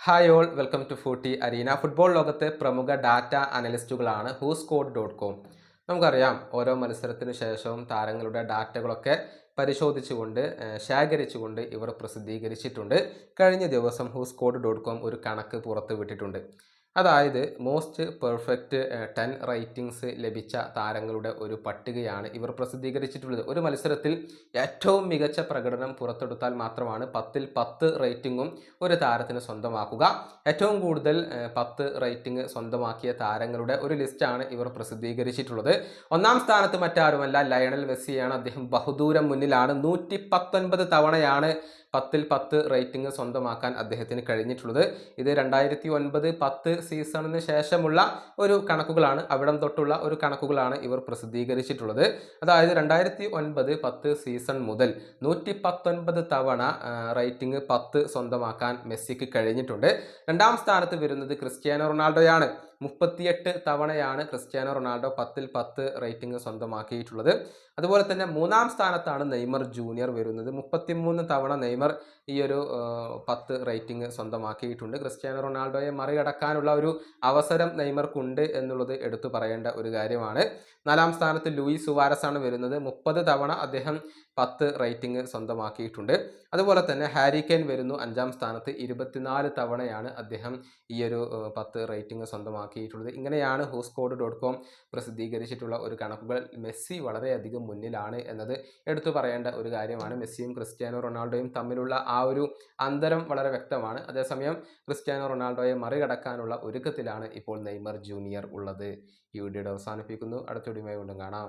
Hi all welcome to Footy Arena football ലോകത്തെ പ്രമുഖ data അനലിസ്റ്റുകളാണ് ഹൂസ്കോഡ് ഡോട്ട് കോം നമുക്കറിയാം ഓരോ മത്സരത്തിനു ശേഷവും താരങ്ങളുടെ ഡാറ്റകളൊക്കെ പരിശോധിച്ചുകൊണ്ട് ശേഖരിച്ചുകൊണ്ട് ഇവർ പ്രസിദ്ധീകരിച്ചിട്ടുണ്ട്. കഴിഞ്ഞ ദിവസം ഹൂസ്കോഡ് ഡോട്ട് കോം ഒരു കണക്ക് പുറത്ത് വിട്ടിട്ടുണ്ട് അതായത് മോസ്റ്റ് പെർഫെക്റ്റ് ടെൻ റേറ്റിംഗ്സ് ലഭിച്ച താരങ്ങളുടെ ഒരു പട്ടികയാണ് ഇവർ പ്രസിദ്ധീകരിച്ചിട്ടുള്ളത്. ഒരു മത്സരത്തിൽ ഏറ്റവും മികച്ച പ്രകടനം പുറത്തെടുത്താൽ മാത്രമാണ് പത്തിൽ പത്ത് റേറ്റിംഗും ഒരു താരത്തിന് സ്വന്തമാക്കുക. ഏറ്റവും കൂടുതൽ പത്ത് റേറ്റിംഗ് സ്വന്തമാക്കിയ താരങ്ങളുടെ ഒരു ലിസ്റ്റാണ് ഇവർ പ്രസിദ്ധീകരിച്ചിട്ടുള്ളത്. ഒന്നാം സ്ഥാനത്ത് മറ്റാരുമല്ല ലയണൽ മെസ്സിയാണ്. അദ്ദേഹം ബഹുദൂരം മുന്നിലാണ്. നൂറ്റി തവണയാണ് പത്തിൽ പത്ത് റേറ്റിംഗ് സ്വന്തമാക്കാൻ അദ്ദേഹത്തിന് കഴിഞ്ഞിട്ടുള്ളത്. ഇത് രണ്ടായിരത്തി ഒൻപത് പത്ത് സീസണിന് ശേഷമുള്ള ഒരു കണക്കുകളാണ് അവിടം തൊട്ടുള്ള ഒരു കണക്കുകളാണ് ഇവർ പ്രസിദ്ധീകരിച്ചിട്ടുള്ളത്. അതായത് രണ്ടായിരത്തി ഒൻപത് പത്ത് സീസൺ മുതൽ നൂറ്റി പത്തൊൻപത് തവണ റേറ്റിംഗ് പത്ത് സ്വന്തമാക്കാൻ മെസ്സിക്ക് കഴിഞ്ഞിട്ടുണ്ട്. രണ്ടാം സ്ഥാനത്ത് വരുന്നത് ക്രിസ്ത്യാനോ റൊണാൾഡോയാണ്. മുപ്പത്തിയെട്ട് തവണയാണ് ക്രിസ്ത്യാനോ റൊണാൾഡോ പത്തിൽ പത്ത് റേറ്റിംഗ് സ്വന്തമാക്കിയിട്ടുള്ളത്. അതുപോലെ തന്നെ മൂന്നാം സ്ഥാനത്താണ് നെയ്മർ ജൂനിയർ വരുന്നത്. മുപ്പത്തിമൂന്ന് തവണ നെയ്മർ ഈ ഒരു പത്ത് റേറ്റിംഗ് സ്വന്തമാക്കിയിട്ടുണ്ട്. ക്രിസ്ത്യാനോ റൊണാൾഡോയെ മറികടക്കാനുള്ള ഒരു അവസരം നെയ്മർക്കുണ്ട് എന്നുള്ളത് എടുത്തു പറയേണ്ട ഒരു കാര്യമാണ്. നാലാം സ്ഥാനത്ത് ലൂയിസ് സുവാരസ് ആണ് വരുന്നത്. മുപ്പത് തവണ അദ്ദേഹം പത്ത് റേറ്റിംഗ് സ്വന്തമാക്കിയിട്ടുണ്ട്. അതുപോലെ തന്നെ ഹാരി വരുന്നു അഞ്ചാം സ്ഥാനത്ത്. ഇരുപത്തിനാല് തവണയാണ് അദ്ദേഹം ഈ ഒരു പത്ത് റേറ്റിംഗ് സ്വന്തമാക്കിയിട്ടുള്ളത് ഇങ്ങനെയാണ് ഹോസ്കോഡ് ഡോട്ട് കോം പ്രസിദ്ധീകരിച്ചിട്ടുള്ള ഒരു കണക്കുകൾ മെസ്സി വളരെയധികം മുന്നിലാണ് എന്നത് എടുത്തു പറയേണ്ട ഒരു കാര്യമാണ്. മെസ്സിയും ക്രിസ്ത്യാനോ റൊണാൾഡോയും തമ്മിലുള്ള ആ ഒരു അന്തരം വളരെ വ്യക്തമാണ്. അതേസമയം ക്രിസ്ത്യാനോ റൊണാൾഡോയെ മറികടക്കാനുള്ള ഒരുക്കത്തിലാണ് ഇപ്പോൾ നെയ്മർ ജൂനിയർ ഉള്ളത്. ഈ വീഡിയോയുടെ അവസാനിപ്പിക്കുന്നു. അടുത്ത വീഡിയോയുമായി കൊണ്ടും കാണാം.